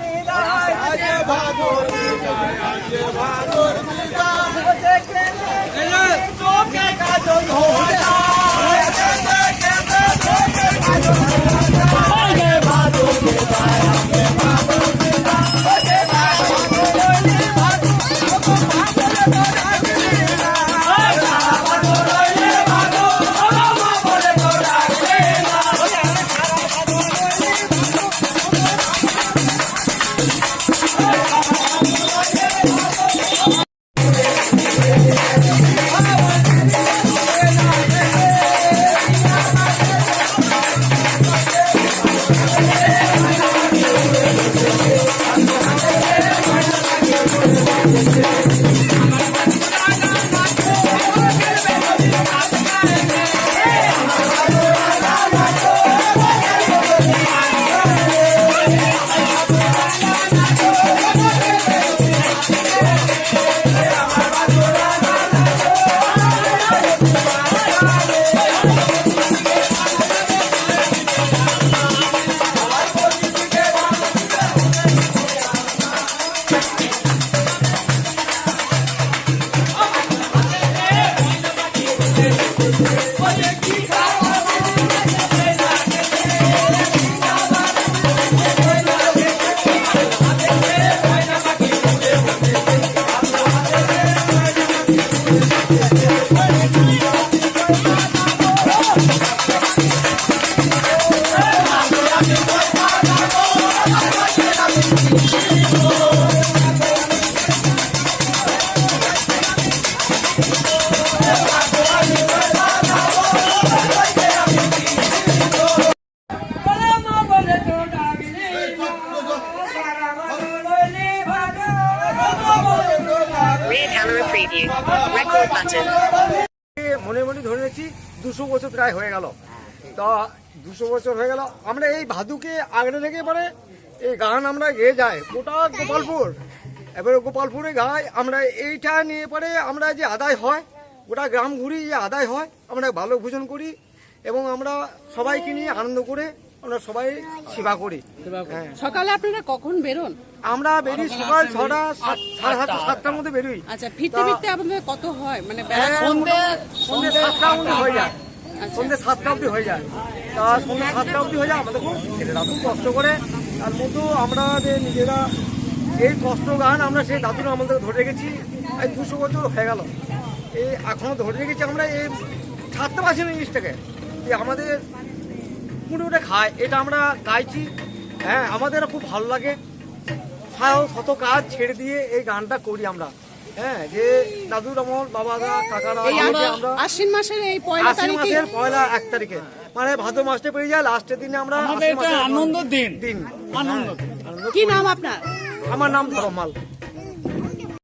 বিদায়। Peace. Oye, মনে মনে ধরে নিয়েছি দুশো বছর প্রায় হয়ে গেল। তা দুশো বছর হয়ে গেল। আমরা এই ভাদুকে আগড়ে থেকে পরে এই গান আমরা গেয়ে যাই। গোটা গোপালপুর। এবারে গোপালপুরে গাই। আমরা এইটা নিয়ে পরে আমরা যে আদায় হয়, গোটা গ্রাম ঘুরি যে আদায় হয়, আমরা ভালো ভোজন করি এবং আমরা সবাইকে নিয়ে আনন্দ করে আমরা সবাই সেবা করি। হ্যাঁ। সকালে আপনারা কখন বেরোন? আমরা বেরি সকাল ছটা সাত সাড়ে সাতটা সাতটার মধ্যে বেরোই। আচ্ছা ফিরতে ফিরতে আপনাদের কত হয়? মানে বেলা সন্ধ্যে সন্ধ্যে সাতটা অবধি হয়ে যায়। সন্ধ্যে সাতটা অবধি হয়ে যায়। তা সন্ধ্যে সাতটা অবধি হয়ে যায় আমাদের খুব খুব কষ্ট করে। তার মধ্যেও আমরা যে নিজেরা এই কষ্ট গান আমরা সেই দাদুর আমাদের ধরে রেখেছি। এই দুশো বছর হয়ে গেল। এই এখনও ধরে রেখেছি আমরা এই ছাড়তে পারছি না জিনিসটাকে। যে আমাদের পুরোটা খায় এটা আমরা গাইছি। হ্যাঁ আমাদের খুব ভালো লাগে। শত কাজ ছেড়ে দিয়ে এই গানটা করি আমরা। হ্যাঁ যে দাদুর আমল বাবারা কাকারা এই আমরা আশ্বিন মাসের এই পয়লা আশ্বিন তারিখে মাসের পয়লা এক তারিখে। মানে ভাদ্র মাসটা পেরিয়ে যায় লাস্টের দিনে আমরা আনন্দের দিন। দিন। আনন্দ আনন্দ কি নাম আপনার? আমার নাম ধরমাল